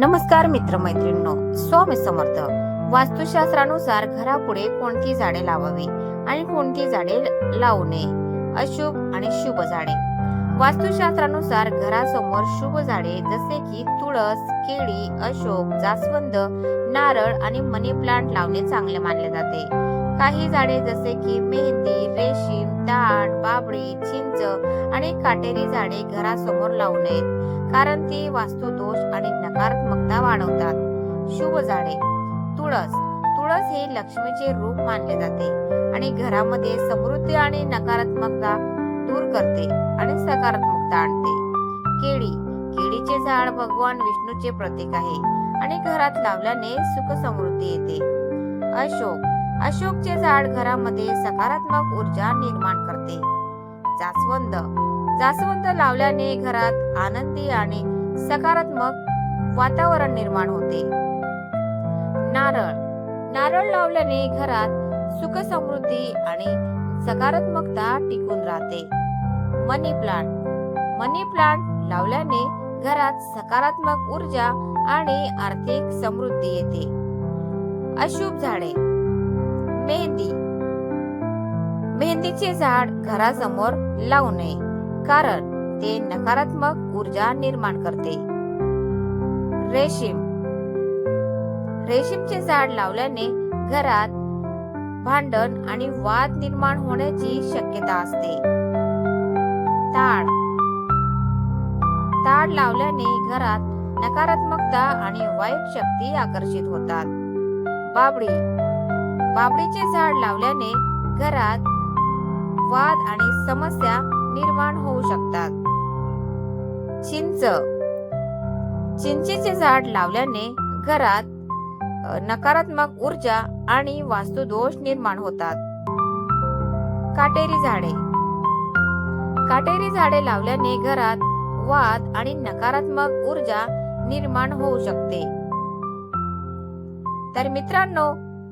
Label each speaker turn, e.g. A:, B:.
A: नमस्कार मित्रमैत्रिणींनो स्वामी समर्थ. वास्तुशास्त्रानुसार घरापुढे कोणती झाडे लावावी आणि कोणती झाडे लावू नये अशुभ आणि शुभ झाडे. वास्तुशास्त्रानुसार घरासमोर शुभ झाडे जसे की तुळस केळी अशोक जास्वंद नारळ आणि मनी प्लांट लावणे चांगले मानले जाते. काही झाडे जसे की मेहंदी रेशीम ताड बाबळी चिंच आणि काटेरी झाडे घरासमोर लावू नयेत कारण ती वास्तुदोष आणि नकारात्मकता वाढवतात. शुभ झाडे. तुळस. तुळस हे लक्ष्मीचे रूप मानले जाते आणि घरामध्ये समृद्धी आणि नकारात्मकता दूर करते आणि सकारात्मकता आणते. केळी. केळीचे झाड भगवान विष्णूचे प्रतीक आहे आणि घरात लावल्याने सुख समृद्धी येते. अशोक. अशोकचे झाड घरामध्ये सकारात्मक ऊर्जा निर्माण करते. जास्वंद. जास्वंद लावल्याने घरात आनंदी आणि सकारात्मक वातावरण निर्माण होते. नारळ. नारळ लावल्याने घरात सुख समृद्धी आणि सकारात्मकता टिकून राहते. मनी प्लांट. मनी प्लांट लावल्याने घरात सकारात्मक ऊर्जा आणि आर्थिक समृद्धी येते. अशुभ झाडे. मेहंदी. मेहंदीचे झाड घरासमोर लावू नये कारण ते नकारात्मक ऊर्जा निर्माण करते. रेशीम. रेशीमचे झाड लावल्याने घरात भांडण आणि वाद निर्माण होण्याची शक्यता असते. ताड. ताड लावल्याने घरात नकारात्मकता आणि वाईट शक्ती आकर्षित होतात. बाबळी. बाबळीचे झाड लावल्याने घरात वाद आणि समस्या निर्माण होऊ शकतात. चिंच. चिंचेचे झाड लावल्याने घरात नकारात्मक ऊर्जा आणि वास्तुदोष निर्माण होतात. काटेरी झाडे. काटेरी झाडे लावल्याने घरात वाद आणि नकारात्मक ऊर्जा निर्माण होऊ शकते. तर मित्रांनो